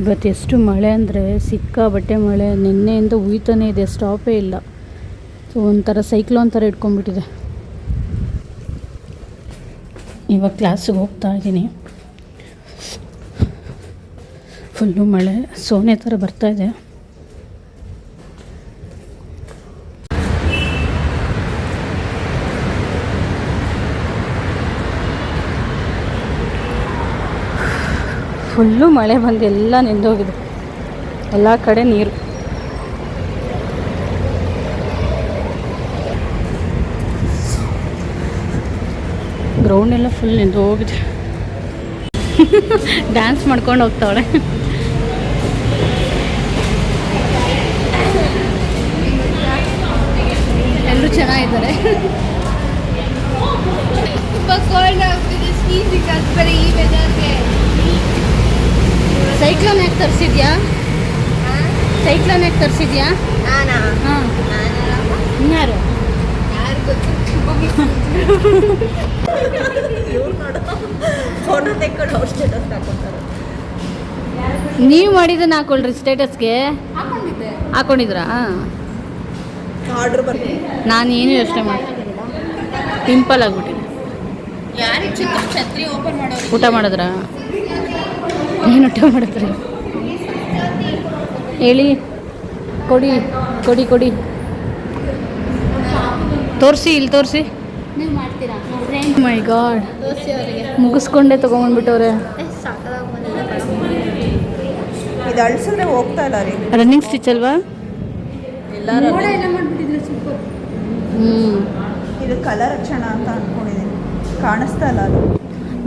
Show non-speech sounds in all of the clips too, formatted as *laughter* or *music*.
ಇವತ್ತು ಎಷ್ಟು ಮಳೆ ಅಂದರೆ ಸಿಕ್ಕಾಬಟ್ಟೆ ಮಳೆ, ನಿನ್ನೆಯಿಂದ ಉಯ್ತಾನೆ ಇದೆ ಸ್ಟಾಪೇ ಇಲ್ಲ. ಸೊ ಒಂಥರ ಸೈಕ್ಲೋನ್ ಥರ ಇಟ್ಕೊಂಡ್ಬಿಟ್ಟಿದೆ. ಇವಾಗ ಕ್ಲಾಸಿಗೆ ಹೋಗ್ತಾ ಇದ್ದೀನಿ. ಫುಲ್ಲು ಮಳೆ, ಸೋನೆ ಥರ ಬರ್ತಾ ಫುಲ್ಲು ಮಳೆ ಬಂದು ಎಲ್ಲ ನಿಂದೋಗಿದೆ. ಎಲ್ಲ ಕಡೆ ನೀರು. ಗ್ರೌಂಡ್ ಎಲ್ಲ ಫುಲ್ ನಿಂದೋಗಿದೆ. *laughs* ಡ್ಯಾನ್ಸ್ ಮಾಡ್ಕೊಂಡು ಹೋಗ್ತಾವಳೆ ಎಲ್ಲರೂ ಚೆನ್ನಾಗಿದ್ದಾರೆ ತುಂಬ ಕೋಲ್ಡ್ ಆಗ್ತಿದೆ ಸ್ಕೀಸಿಗೆ ಹಾಕ್ಬೇಡಿ ಈ ವೆದರ್ಗೆ ಸೈಕ್ಲೋನ್ ಯಾಕೆ ತರಿಸಿದ್ಯಾ? ಸೈಕ್ಲೋನ್ ತರಿಸಿದ್ಯಾ? ಹಾಂ. ಇನ್ಯಾರು ನೀವು ಮಾಡಿದ್ರೆ ಹಾಕೊಳ್ರಿ ಸ್ಟೇಟಸ್ಗೆ ಹಾಕೊಂಡಿದ್ರಾ? ನಾನು ಏನು ಯೋಚನೆ ಮಾಡ್ತೀನಿ ಸಿಂಪಲ್ ಆಗ್ಬಿಟ್ಟಿದೆ. ಊಟ ಮಾಡಿದ್ರಾ? ಏನು ಊಟ ಮಾಡಿದ್ರಿ? ಹೇಳಿ. ಕೊಡಿ ಕೊಡಿ ಕೊಡಿ. ತೋರಿಸಿ ಇಲ್ಲಿ ತೋರಿಸಿ. ಮೈ ಗಾಡ್ ಮುಗಿಸ್ಕೊಂಡೆ ತೊಗೊಂಬಂದ್ಬಿಟ್ಟವ್ರೆ. ಇದು ಅಳ್ಸಿದ್ರೆ ಹೋಗ್ತಾ ಇಲ್ಲ ರೀ. ರನ್ನಿಂಗ್ ಸ್ಟಿಚ್ ಅಲ್ವಾ? ಹ್ಞೂ ಇದು ಕಲರ್ ಹಚ್ಚೋಣ ಅಂತ ಅಂದ್ಕೊಂಡಿದ್ದೀನಿ ಕಾಣಿಸ್ತಾ ಇಲ್ಲ ಅದು.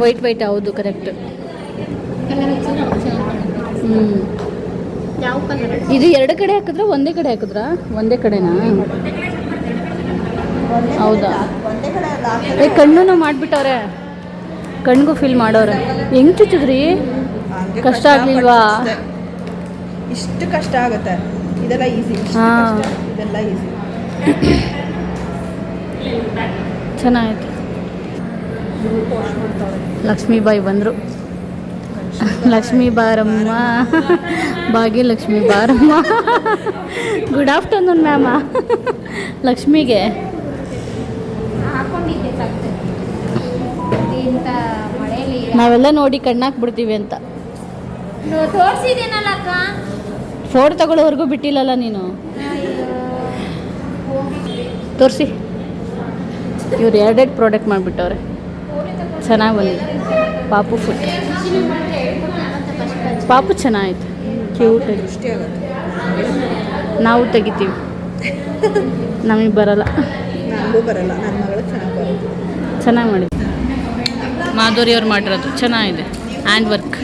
ವೈಟ್ ವೈಟ್ ಹೌದು ಕರೆಕ್ಟ್ ಹ್ಞೂ ಇದು ಎರಡು ಕಡೆ ಹಾಕಿದ್ರ ಒಂದೇ ಕಡೆ ಹಾಕಿದ್ರಾ? ಒಂದೇ ಕಡೆನಾ? ಹೌದಾ? ಒಂದೇ ಕಡೆ ಅಲ್ಲ ಏ ಕಣ್ಣು ಮಾಡ್ಬಿಟ್ಟವ್ರೆ. ಕಣ್ಗೂ ಫೀಲ್ ಮಾಡೋರೆ. ಹೆಂಗ್ ಚುಚ್ಚಿದ್ರಿ? ಕಷ್ಟ ಆಗ್ಲಿಲ್ವಾ? ಇಷ್ಟು ಕಷ್ಟ ಆಗುತ್ತೆ. ಇದೆಲ್ಲ ಈಸಿ ಹಾಂ. ಇದೆಲ್ಲ ಈಸಿ ಚೆನ್ನಾಗಿತ್ತು ಲಕ್ಷ್ಮೀಬಾಯಿ ಬಂದರು. ಲಕ್ಷ್ಮೀ ಬಾರಮ್ಮ. ಭಾಗ್ಯಲಕ್ಷ್ಮಿ ಬಾರಮ್ಮ. ಗುಡ್ ಆಫ್ಟರ್ನೂನ್ ಮ್ಯಾಮ ಲಕ್ಷ್ಮಿಗೆ. ನಾವೆಲ್ಲ ನೋಡಿ ಕಣ್ಣಾಕ್ಬಿಡ್ತೀವಿ ಅಂತ. ಫೋಟ್ ಅಕ್ಕ? ಫೋಟೋ ತಗೊಳ್ಳೋವರೆಗೂ ಬಿಟ್ಟಿಲ್ಲಲ್ಲ ನೀನು. ತೋರಿಸಿ. ಇವ್ರು ಎರಡೆರಡು ಪ್ರಾಡಕ್ಟ್ ಮಾಡಿಬಿಟ್ಟವ್ರೆ. ಚೆನ್ನಾಗಿ ಬಂದಿದೆ. ಪಾಪು ಫುಡ್ ಪಾಪು ಚೆನ್ನಾಗಿತ್ತು ಕ್ಯೂಟ್ ನಾವು ತೆಗಿತೀವಿ. ನಮಗೆ ಬರಲ್ಲ. ಚೆನ್ನಾಗಿ ಮಾಡಿದ್ವಿ ಮಾಧುರಿ ಅವ್ರು ಮಾಡಿರೋದು ಚೆನ್ನಾಗಿದೆ. ಹ್ಯಾಂಡ್ ವರ್ಕ್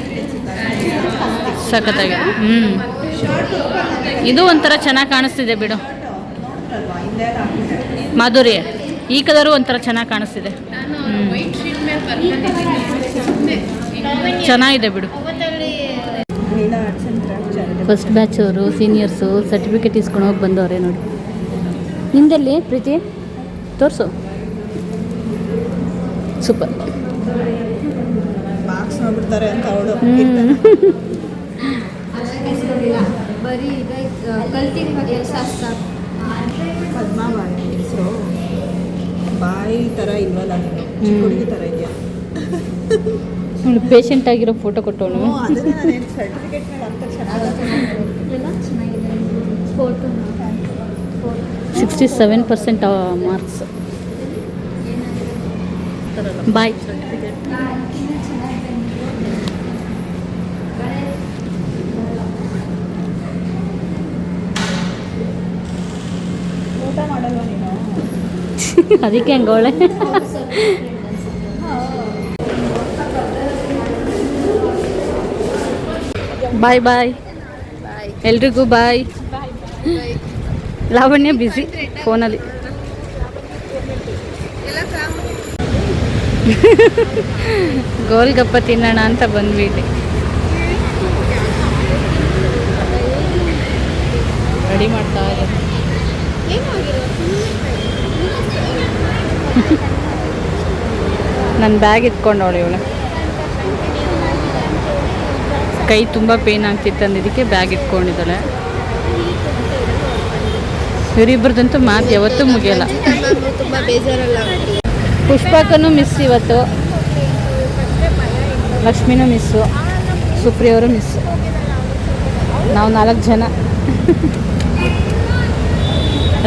ಸಖತ್ತಾಗಿದೆ. ಹ್ಞೂ ಇದು ಒಂಥರ ಚೆನ್ನಾಗಿ ಕಾಣಿಸ್ತಿದೆ ಬಿಡು. ಮಾಧುರಿ ಈ ಕಲರು ಒಂಥರ ಚೆನ್ನಾಗಿ ಕಾಣಿಸ್ತಿದೆ. ಚೆನ್ನಾಗಿದೆ ಬಿಡು. ಫಸ್ಟ್ ಬ್ಯಾಚ್ ಅವರು ಸೀನಿಯರ್ಸು ಸರ್ಟಿಫಿಕೇಟ್ ಇಸ್ಕೊಂಡು ಹೋಗಿ ಬಂದವ್ರೆ ನೋಡಿ. ನಿಂದಲ್ಲಿ ಪ್ರೀತಿ? ತೋರಿಸು. ಸೂಪರ್ ಬಾಯಿ ತರ ಥರ ಇಲ್ವಲ್ಲ ಚಿಕ್ಕ ಹುಡುಗಿ ಥರ ಇದೆಯಾ ಪೇಷಂಟ್ ಆಗಿರೋ ಫೋಟೋ ಕೊಟ್ಟವನು. Sixty seven percent marks boy ಊಟ ಮಾಡಲ್ವ ನೀನು? *laughs* ಅದಕ್ಕೆ ಹಂಗೋಳೆ ಬಾಯ್ ಬಾಯ್ ಎಲ್ರಿಗೂ ಬಾಯ್ ಲಾವಣ್ಯ ಬ್ಯುಸಿ ಫೋನಲ್ಲಿ ಗೋಲ್ಗಪ್ಪ ತಿನ್ನೋಣ ಅಂತ ಬಂದ್ವಿ ಇಲ್ಲಿ ರೆಡಿ ಮಾಡ್ತಾ ನನ್ನ ಬ್ಯಾಗ್ ಇಟ್ಕೊಂಡವಳು ಇವಳು. ಕೈ ತುಂಬ ಪೇನ್ ಆಗ್ತಿತ್ತು ಅಂದಿದ್ದಕ್ಕೆ ಬ್ಯಾಗ್ ಇಟ್ಕೊಂಡಿದ್ದಾಳೆ. ಇವರಿಬ್ಬರದಂತೂ ಮಾತು ಯಾವತ್ತೂ ಮುಗಿಯಲ್ಲ. ಪುಷ್ಪಕನೂ ಮಿಸ್ ಇವತ್ತು. ಲಕ್ಷ್ಮಿನೂ ಮಿಸ್ಸು ಸುಪ್ರಿಯವರು ಮಿಸ್ಸು ನಾವು ನಾಲ್ಕು ಜನ.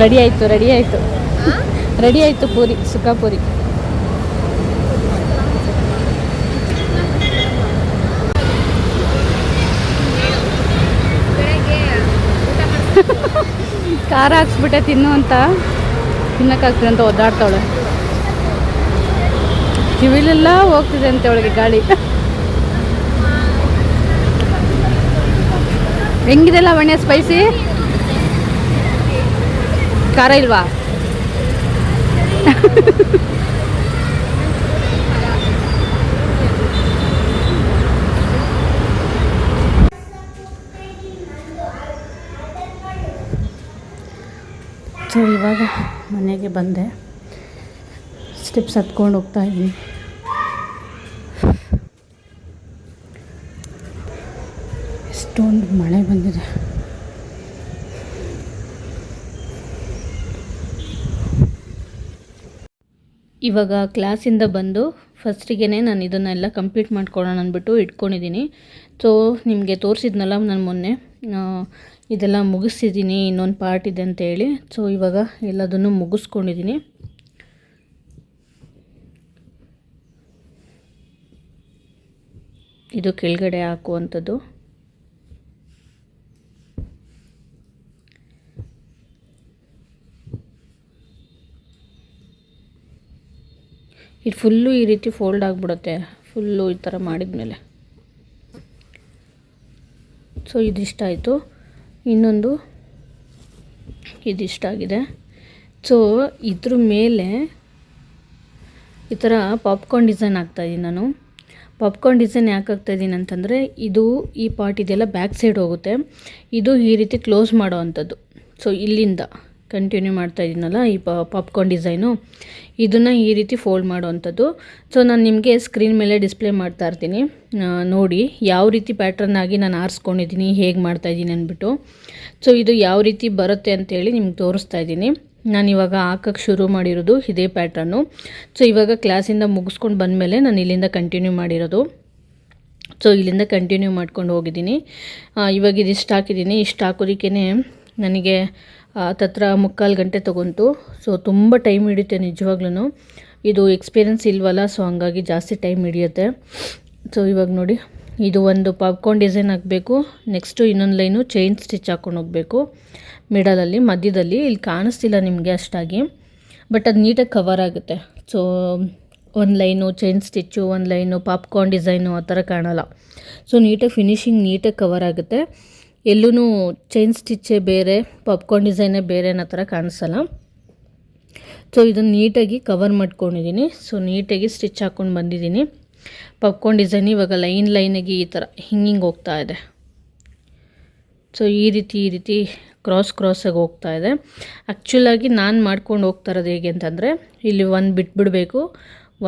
ರೆಡಿ ಆಯಿತು ರೆಡಿ ಆಯಿತು. ರೆಡಿ ಆಯಿತು ಪೂರಿ ಸುಖ ಪೂರಿ. *laughs* ಖಾರ ಹಾಕ್ಸ್ಬಿಟ್ಟೆ ತಿನ್ನು ಅಂತ. ತಿನ್ನಕ್ಕಾಗ್ತದೆ ಅಂತ ಒದ್ದಾಡ್ತಾವಳೆ. ಕಿವಿಲೆಲ್ಲ ಹೋಗ್ತಿದೆ ಅಂತೆ ಅವಳಿಗೆ ಗಾಳಿ. ಹೆಂಗಿದೆ ಲಾವಣ್ಯ ಸ್ಪೈಸಿ ಖಾರ ಇಲ್ವಾ *laughs* ಸೊ ಇವಾಗ ಮನೆಗೆ ಬಂದೆ. ಸ್ಟೆಪ್ಸ್ ಹತ್ಕೊಂಡು ಹೋಗ್ತಾ ಇದ್ದೀನಿ. ಎಷ್ಟೊಂದು ಮಳೆ ಬಂದಿದೆ. ಇವಾಗ ಕ್ಲಾಸಿಂದ ಬಂದು ಫಸ್ಟಿಗೆ ನಾನು ಇದನ್ನೆಲ್ಲ ಕಂಪ್ಲೀಟ್ ಮಾಡ್ಕೊಳ್ಳೋಣ ಅಂದ್ಬಿಟ್ಟು ಇಟ್ಕೊಂಡಿದ್ದೀನಿ. ಸೊ ನಿಮಗೆ ತೋರಿಸಿದ್ನಲ್ಲ ನಾನು ಮೊನ್ನೆ. ಇದೆಲ್ಲ ಮುಗಿಸಿದ್ದೀನಿ ಇನ್ನೊಂದು ಪಾರ್ಟ್ ಇದೆ ಅಂತೇಳಿ. ಸೊ ಇವಾಗ ಎಲ್ಲದನ್ನು ಮುಗಿಸ್ಕೊಂಡಿದ್ದೀನಿ. ಇದು ಕೆಳಗಡೆ ಹಾಕುವಂಥದ್ದು. ಇದು ಫುಲ್ಲು ಈ ರೀತಿ ಫೋಲ್ಡ್ ಆಗಿಬಿಡುತ್ತೆ. ಫುಲ್ಲು ಈ ಥರ ಮಾಡಿದ್ಮೇಲೆ. ಸೊ ಇದಿಷ್ಟ ಆಯಿತು. ಇನ್ನೊಂದು ಇದಿಷ್ಟ ಆಗಿದೆ. ಸೊ ಇದ್ರ ಮೇಲೆ ಈ ಥರ ಪಾಪ್ಕಾರ್ನ್ ಡಿಸೈನ್ ಹಾಕ್ತಾಯಿದ್ದೀನಿ ನಾನು. ಪಾಪ್ಕಾರ್ನ್ ಡಿಸೈನ್ ಯಾಕೆ ಹಾಕ್ತಾಯಿದ್ದೀನಿ ಅಂತಂದರೆ ಇದು ಈ ಪಾರ್ಟ್ ಇದೆಲ್ಲ ಬ್ಯಾಕ್ ಸೈಡ್ ಹೋಗುತ್ತೆ. ಇದು ಈ ರೀತಿ ಕ್ಲೋಸ್ ಮಾಡೋ ಅಂಥದ್ದು. ಸೊ ಇಲ್ಲಿಂದ ಕಂಟಿನ್ಯೂ ಮಾಡ್ತಾ ಇದ್ದೀನಲ್ಲ, ಈ ಪಾಪ್ಕಾರ್ನ್ ಡಿಸೈನು ಇದನ್ನು ಈ ರೀತಿ ಫೋಲ್ಡ್ ಮಾಡುವಂಥದ್ದು. ಸೊ ನಾನು ನಿಮಗೆ ಸ್ಕ್ರೀನ್ ಮೇಲೆ ಡಿಸ್ಪ್ಲೇ ಮಾಡ್ತಾ ಇರ್ತೀನಿ. ನೋಡಿ, ಯಾವ ರೀತಿ ಪ್ಯಾಟ್ರನ್ ಆಗಿ ನಾನು ಆರಿಸ್ಕೊಂಡಿದ್ದೀನಿ, ಹೇಗೆ ಮಾಡ್ತಾಯಿದ್ದೀನಿ ಅಂದ್ಬಿಟ್ಟು. ಸೊ ಇದು ಯಾವ ರೀತಿ ಬರುತ್ತೆ ಅಂತೇಳಿ ನಿಮ್ಗೆ ತೋರಿಸ್ತಾ ಇದ್ದೀನಿ. ನಾನು ಇವಾಗ ಹಾಕೋಕ್ಕೆ ಶುರು ಮಾಡಿರೋದು ಇದೇ ಪ್ಯಾಟ್ರನ್ನು ಸೊ ಇವಾಗ ಕ್ಲಾಸಿಂದ ಮುಗಿಸ್ಕೊಂಡು ಬಂದಮೇಲೆ ನಾನು ಇಲ್ಲಿಂದ ಕಂಟಿನ್ಯೂ ಮಾಡಿರೋದು. ಸೊ ಇಲ್ಲಿಂದ ಕಂಟಿನ್ಯೂ ಮಾಡ್ಕೊಂಡು ಹೋಗಿದ್ದೀನಿ. ಇವಾಗ ಇದಿಷ್ಟು ಹಾಕಿದ್ದೀನಿ. ಇಷ್ಟು ಹಾಕೋದಕ್ಕೇ ನನಗೆ ಹತ್ತತ್ರ ಮುಕ್ಕಾಲು ಗಂಟೆ ತೊಗೊಂತು. ಸೊ ತುಂಬ ಟೈಮ್ ಹಿಡಿಯುತ್ತೆ ನಿಜವಾಗ್ಲೂ ಇದು ಎಕ್ಸ್ಪೀರಿಯನ್ಸ್ ಇಲ್ವಲ್ಲ ಸೊ ಹಂಗಾಗಿ ಜಾಸ್ತಿ ಟೈಮ್ ಹಿಡಿಯುತ್ತೆ. ಸೊ ಇವಾಗ ನೋಡಿ. ಇದು ಒಂದು ಪಾಪ್ಕಾರ್ನ್ ಡಿಸೈನ್ ಹಾಕಬೇಕು ನೆಕ್ಸ್ಟು ಇನ್ನೊಂದು ಲೈನು ಚೈನ್ ಸ್ಟಿಚ್ ಹಾಕ್ಕೊಂಡು ಹೋಗಬೇಕು. ಮಿಡಲಲ್ಲಿ ಮಧ್ಯದಲ್ಲಿ. ಇಲ್ಲಿ ಕಾಣಿಸ್ತಿಲ್ಲ ನಿಮಗೆ ಅಷ್ಟಾಗಿ. ಬಟ್ ಅದು ನೀಟಾಗಿ ಕವರ್ ಆಗುತ್ತೆ. ಸೊ ಒಂದು ಲೈನು ಚೈನ್ ಸ್ಟಿಚ್ಚು ಒಂದು ಲೈನು ಪಾಪ್ಕಾರ್ನ್ ಡಿಸೈನು ಆ ಥರ ಕಾಣಲ್ಲ. ಸೊ ನೀಟಾಗಿ ಫಿನಿಶಿಂಗ್ ನೀಟಾಗಿ ಕವರ್ ಆಗುತ್ತೆ. ಎಲ್ಲೂ ಚೈನ್ ಸ್ಟಿಚ್ಚೇ ಬೇರೆ ಪಾಪ್ಕಾರ್ನ್ ಡಿಸೈನೇ ಬೇರೆ ಅನ್ನೋ ಥರ ಕಾಣಿಸಲ್ಲ. ಸೊ ಇದನ್ನು ನೀಟಾಗಿ ಕವರ್ ಮಾಡ್ಕೊಂಡಿದ್ದೀನಿ ಸೊ ನೀಟಾಗಿ ಸ್ಟಿಚ್ ಹಾಕ್ಕೊಂಡು ಬಂದಿದ್ದೀನಿ ಪಾಪ್ಕಾರ್ನ್ ಡಿಸೈನ್ ಇವಾಗ ಲೈನ್ ಲೈನಾಗಿ ಈ ಥರ ಹಿಂಗಿಂಗೆ ಹೋಗ್ತಾ ಇದೆ. ಸೊ ಈ ರೀತಿ ಈ ರೀತಿ ಕ್ರಾಸ್ ಕ್ರಾಸಾಗಿ ಹೋಗ್ತಾ ಇದೆ. ಆ್ಯಕ್ಚುಲಾಗಿ ನಾನು ಮಾಡ್ಕೊಂಡು ಹೋಗ್ತಾ ಇರೋದು ಹೇಗೆ ಅಂತಂದರೆ, ಇಲ್ಲಿ ಒಂದು ಬಿಟ್ಬಿಡಬೇಕು,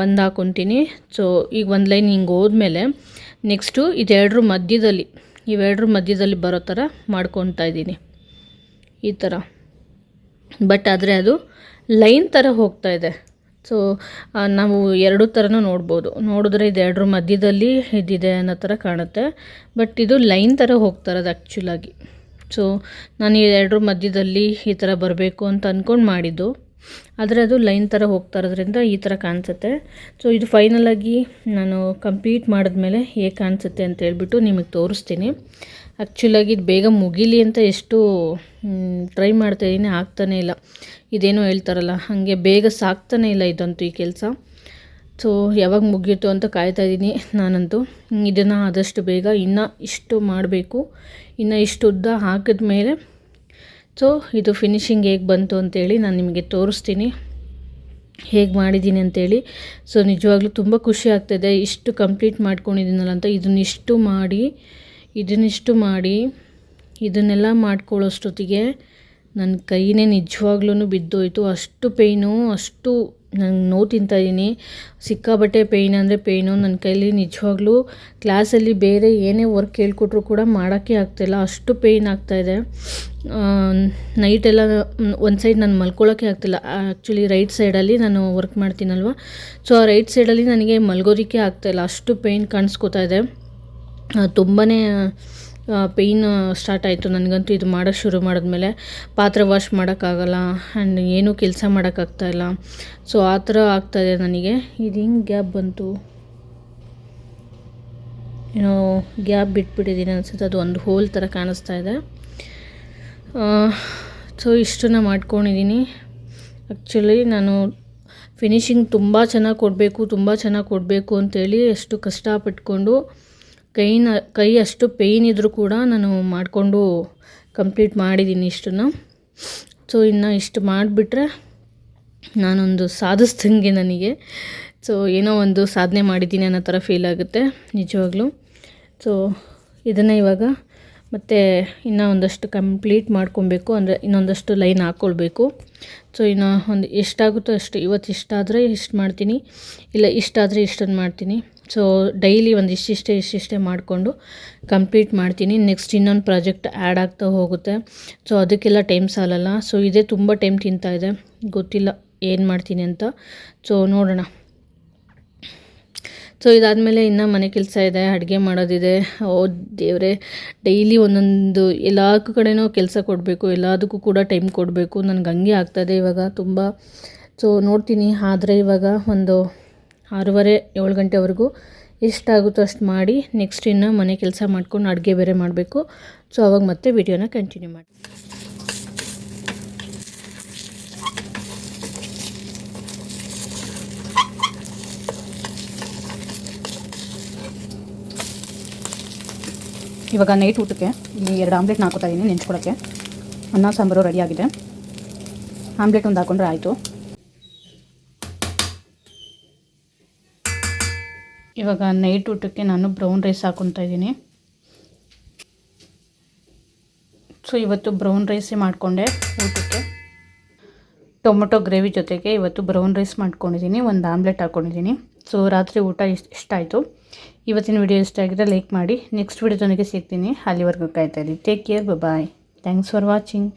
ಒಂದು ಹಾಕೊತೀನಿ. ಸೊ ಈಗ ಒಂದು ಲೈನ್ ಹಿಂಗೆ ಹೋದ್ಮೇಲೆ ನೆಕ್ಸ್ಟು ಇದೆರಡರ ಮಧ್ಯದಲ್ಲಿ ಇವೆರಡರ ಮಧ್ಯದಲ್ಲಿ ಬರೋ ಥರ ಮಾಡ್ಕೊತಾ ಇದ್ದೀನಿ. ಈ ಥರ. ಬಟ್ ಆದರೆ ಅದು ಲೈನ್ ಥರ ಹೋಗ್ತಾ ಇದೆ. ಸೊ ನಾವು ಎರಡು ಥರನೂ ನೋಡ್ಬೋದು. ನೋಡಿದ್ರೆ ಇದು ಎರಡರ ಮಧ್ಯದಲ್ಲಿ ಇದಿದೆ ಅನ್ನೋ ಥರ ಕಾಣುತ್ತೆ. ಬಟ್ ಇದು ಲೈನ್ ಥರ ಹೋಗ್ತಾ ಇರೋದು ಆ್ಯಕ್ಚುಲಾಗಿ ಸೊ, ನಾನು ಈ ಎರಡರ ಮಧ್ಯದಲ್ಲಿ ಈ ಥರ ಬರಬೇಕು ಅಂತ ಅಂದ್ಕೊಂಡು ಮಾಡಿದ್ದು. ಆದರೆ ಅದು ಲೈನ್ ಥರ ಹೋಗ್ತಾ ಇರೋದ್ರಿಂದ ಈ ಥರ ಕಾಣಿಸುತ್ತೆ. ಸೊ ಇದು ಫೈನಲಾಗಿ ನಾನು ಕಂಪ್ಲೀಟ್ ಮಾಡಿದ್ಮೇಲೆ ಹೇಗೆ ಕಾಣಿಸುತ್ತೆ ಅಂತ ಹೇಳ್ಬಿಟ್ಟು ನಿಮಗೆ ತೋರಿಸ್ತೀನಿ. ಆ್ಯಕ್ಚುಲಾಗಿ ಇದು ಬೇಗ ಮುಗೀಲಿ ಅಂತ ಎಷ್ಟು ಟ್ರೈ ಮಾಡ್ತಾಯಿದ್ದೀನಿ ಆಗ್ತಾನೇ ಇಲ್ಲ. ಇದೇನೋ ಹೇಳ್ತಾರಲ್ಲ, ಹಾಗೆ ಬೇಗ ಸಾಕ್ತಾನೇ ಇಲ್ಲ ಇದಂತೂ ಈ ಕೆಲಸ. ಸೊ ಯಾವಾಗ ಮುಗಿಯುತ್ತೋ ಅಂತ ಕಾಯ್ತಾ ಇದ್ದೀನಿ ನಾನಂತೂ. ಇದನ್ನು ಆದಷ್ಟು ಬೇಗ ಇನ್ನೂ ಇಷ್ಟು ಮಾಡಬೇಕು. ಇನ್ನು ಇಷ್ಟು ಉದ್ದ ಹಾಕಿದ ಮೇಲೆ ಸೊ, ಇದು ಫಿನಿಶಿಂಗ್ ಹೇಗೆ ಬಂತು ಅಂತೇಳಿ ನಾನು ನಿಮಗೆ ತೋರಿಸ್ತೀನಿ. ಹೇಗೆ ಮಾಡಿದ್ದೀನಿ ಅಂತೇಳಿ. ಸೊ, ನಿಜವಾಗ್ಲೂ ತುಂಬ ಖುಷಿ ಆಗ್ತಾಯಿದೆ ಇಷ್ಟು ಕಂಪ್ಲೀಟ್ ಮಾಡ್ಕೊಂಡಿದ್ದೀನಲ್ಲ ಅಂತ ಇದನ್ನಿಷ್ಟು ಮಾಡಿ ಇದನ್ನಿಷ್ಟು ಮಾಡಿ, ಇದನ್ನೆಲ್ಲ ಮಾಡ್ಕೊಳ್ಳೋಷ್ಟೊತ್ತಿಗೆ ನನ್ನ ಕೈನೇ ನಿಜವಾಗ್ಲೂ ಬಿದ್ದೋಯ್ತು. ಅಷ್ಟು ಪೇಯ್ನು ಅಷ್ಟು ನಂಗೆ ನೋವು ತಿಂತಾಯಿದ್ದೀನಿ ಸಿಕ್ಕಾಬಟ್ಟೆ ಪೇಯ್ನ್ ಅಂದರೆ ಪೇಯ್ನು ನನ್ನ ಕೈಲಿ ನಿಜವಾಗ್ಲೂ ಕ್ಲಾಸಲ್ಲಿ ಬೇರೆ ಏನೇ ವರ್ಕ್ ಹೇಳ್ಕೊಟ್ರು ಕೂಡ ಮಾಡೋಕ್ಕೆ ಆಗ್ತಾಯಿಲ್ಲ ಅಷ್ಟು ಪೇಯ್ನ್ ಆಗ್ತಾಯಿದೆ ನೈಟೆಲ್ಲ ಒಂದು ಸೈಡ್ ನಾನು ಮಲ್ಕೊಳ್ಳೋಕ್ಕೆ ಆಗ್ತಿಲ್ಲ. ಆ್ಯಕ್ಚುಲಿ ರೈಟ್ ಸೈಡಲ್ಲಿ ನಾನು ವರ್ಕ್ ಮಾಡ್ತೀನಲ್ವ? ಸೊ ಆ ರೈಟ್ ಸೈಡಲ್ಲಿ ನನಗೆ ಮಲ್ಗೋದಕ್ಕೆ ಆಗ್ತಾಯಿಲ್ಲ ಅಷ್ಟು ಪೇಯ್ನ್ ಕಾಣಿಸ್ಕೊತಾ ಇದೆ. ತುಂಬಾ ಪೇಯ್ನ್ ಸ್ಟಾರ್ಟ್ ಆಯಿತು. ನನಗಂತೂ ಇದು ಮಾಡೋಕ್ಕೆ ಶುರು ಮಾಡಿದ್ಮೇಲೆ ಪಾತ್ರೆ ವಾಶ್ ಮಾಡೋಕ್ಕಾಗಲ್ಲ ಆ್ಯಂಡ್ ಏನೂ ಕೆಲಸ ಮಾಡೋಕ್ಕಾಗ್ತಾಯಿಲ್ಲ ಸೊ ಆ ಥರ ಆಗ್ತಾಯಿದೆ ನನಗೆ. ಇದು ಹಿಂಗೆ ಗ್ಯಾಪ್ ಬಂತು? ಏನೋ ಗ್ಯಾಪ್ ಬಿಟ್ಬಿಟ್ಟಿದ್ದೀನಿ ಅನ್ಸುತ್ತೆ. ಅದು ಒಂದು ಹೋಲ್ ಥರ ಕಾಣಿಸ್ತಾ ಇದೆ. ಸೊ ಇಷ್ಟನ್ನ ಮಾಡ್ಕೊಂಡಿದ್ದೀನಿ. ಆ್ಯಕ್ಚುಲಿ ನಾನು ಫಿನಿಶಿಂಗ್ ತುಂಬ ಚೆನ್ನಾಗಿ ಕೊಡಬೇಕು, ತುಂಬ ಚೆನ್ನಾಗಿ ಕೊಡಬೇಕು ಅಂತೇಳಿ ಎಷ್ಟು ಕಷ್ಟಪಟ್ಕೊಂಡು ಕೈನ, ಕೈ ಅಷ್ಟು ಪೇಯ್ನ್ ಇದ್ದರೂ ಕೂಡ ನಾನು ಮಾಡಿಕೊಂಡು ಕಂಪ್ಲೀಟ್ ಮಾಡಿದ್ದೀನಿ ಇಷ್ಟನ್ನು. ಸೊ ಇನ್ನು ಇಷ್ಟು ಮಾಡಿಬಿಟ್ರೆ ನಾನೊಂದು ಸಾಧಿಸ್ದಂಗೆ ನನಗೆ. ಸೊ ಏನೋ ಒಂದು ಸಾಧನೆ ಮಾಡಿದ್ದೀನಿ ಅನ್ನೋ ಥರ ಫೀಲ್ ಆಗುತ್ತೆ, ನಿಜವಾಗ್ಲೂ. ಸೊ ಇದನ್ನು ಇವಾಗ ಮತ್ತು ಇನ್ನೂ ಒಂದಷ್ಟು ಕಂಪ್ಲೀಟ್ ಮಾಡ್ಕೊಬೇಕು, ಅಂದರೆ ಇನ್ನೊಂದಷ್ಟು ಲೈನ್ ಹಾಕ್ಕೊಳ್ಬೇಕು ಸೊ ಇನ್ನು ಒಂದು ಎಷ್ಟಾಗುತ್ತೋ ಅಷ್ಟು, ಇವತ್ತು ಇಷ್ಟಾದರೆ ಇಷ್ಟು ಮಾಡ್ತೀನಿ, ಇಲ್ಲ ಇಷ್ಟಾದರೆ ಇಷ್ಟನ್ನು ಮಾಡ್ತೀನಿ. ಸೊ ಡೈಲಿ ಒಂದು ಇಷ್ಟಿಷ್ಟೇ ಇಷ್ಟಿಷ್ಟೇ ಮಾಡಿಕೊಂಡು ಕಂಪ್ಲೀಟ್ ಮಾಡ್ತೀನಿ. ನೆಕ್ಸ್ಟ್ ಇನ್ನೊಂದು ಪ್ರಾಜೆಕ್ಟ್ ಆ್ಯಡ್ ಆಗ್ತಾ ಹೋಗುತ್ತೆ. ಸೊ ಅದಕ್ಕೆಲ್ಲ ಟೈಮ್ ಸಾಲಲ್ಲ. ಸೊ ಇದೇ ತುಂಬ ಟೈಮ್ ತಿಂತಾ ಇದೆ. ಗೊತ್ತಿಲ್ಲ ಏನು ಮಾಡ್ತೀನಿ ಅಂತ. ಸೊ ನೋಡೋಣ. ಸೊ ಇದಾದಮೇಲೆ ಇನ್ನು ಮನೆ ಕೆಲಸ ಇದೆ, ಅಡುಗೆ ಮಾಡೋದಿದೆ. ಓ, ದೇವರೇ. ಡೈಲಿ ಒಂದೊಂದು ಎಲ್ಲ ಕಡೆನೂ ಕೆಲಸ ಕೊಡಬೇಕು. ಎಲ್ಲದಕ್ಕೂ ಕೂಡ ಟೈಮ್ ಕೊಡಬೇಕು. ನನಗೆ ಹಂಗೆ ಆಗ್ತದೆ ಇವಾಗ ತುಂಬ. ಸೊ ನೋಡ್ತೀನಿ. ಆದರೆ ಇವಾಗ ಒಂದು ಆರೂವರೆ ಏಳು ಗಂಟೆವರೆಗೂ ಎಷ್ಟಾಗುತ್ತೋ ಅಷ್ಟು ಮಾಡಿ ನೆಕ್ಸ್ಟ್ ಇನ್ನು ಮನೆ ಕೆಲಸ ಮಾಡ್ಕೊಂಡು ಅಡುಗೆ ಬೇರೆ ಮಾಡಬೇಕು. ಸೊ ಅವಾಗ ಮತ್ತೆ ವಿಡಿಯೋನ ಕಂಟಿನ್ಯೂ ಮಾಡಿ ಇವಾಗ ನೈಟ್ ಊಟಕ್ಕೆ ಇಲ್ಲಿ ಎರಡು ಆಮ್ಲೆಟ್ ಹಾಕೋತಾ ಇದ್ದೀನಿ ನೆಂಚ್ಕೊಳಕ್ಕೆ ಅನ್ನ, ಸಾಂಬಾರು ರೆಡಿಯಾಗಿದೆ ಆಮ್ಲೆಟ್ ಒಂದು ಹಾಕೊಂಡ್ರೆ ಆಯಿತು. ಇವಾಗ ನೈಟ್ ಊಟಕ್ಕೆ ನಾನು ಬ್ರೌನ್ ರೈಸ್ ಹಾಕೊತಾ ಇದ್ದೀನಿ. ಸೊ ಇವತ್ತು ಬ್ರೌನ್ ರೈಸೇ ಮಾಡಿಕೊಂಡೆ ಊಟಕ್ಕೆ. ಟೊಮೊಟೊ ಗ್ರೇವಿ ಜೊತೆಗೆ ಇವತ್ತು ಬ್ರೌನ್ ರೈಸ್ ಮಾಡ್ಕೊಂಡಿದ್ದೀನಿ, ಒಂದು ಆಮ್ಲೆಟ್ ಹಾಕ್ಕೊಂಡಿದ್ದೀನಿ ಸೊ ರಾತ್ರಿ ಊಟ ಇಷ್ಟ ಇಷ್ಟ ಆಯಿತು. ಇವತ್ತಿನ ವಿಡಿಯೋ ಇಷ್ಟ ಆಗಿದ್ರೆ ಲೈಕ್ ಮಾಡಿ ನೆಕ್ಸ್ಟ್ ವಿಡಿಯೋದೊಂದಿಗೆ ಸಿಗ್ತೀನಿ. ಅಲ್ಲಿವರೆಗೂ ಇದ್ದೀನಿ take care bye thanks for watching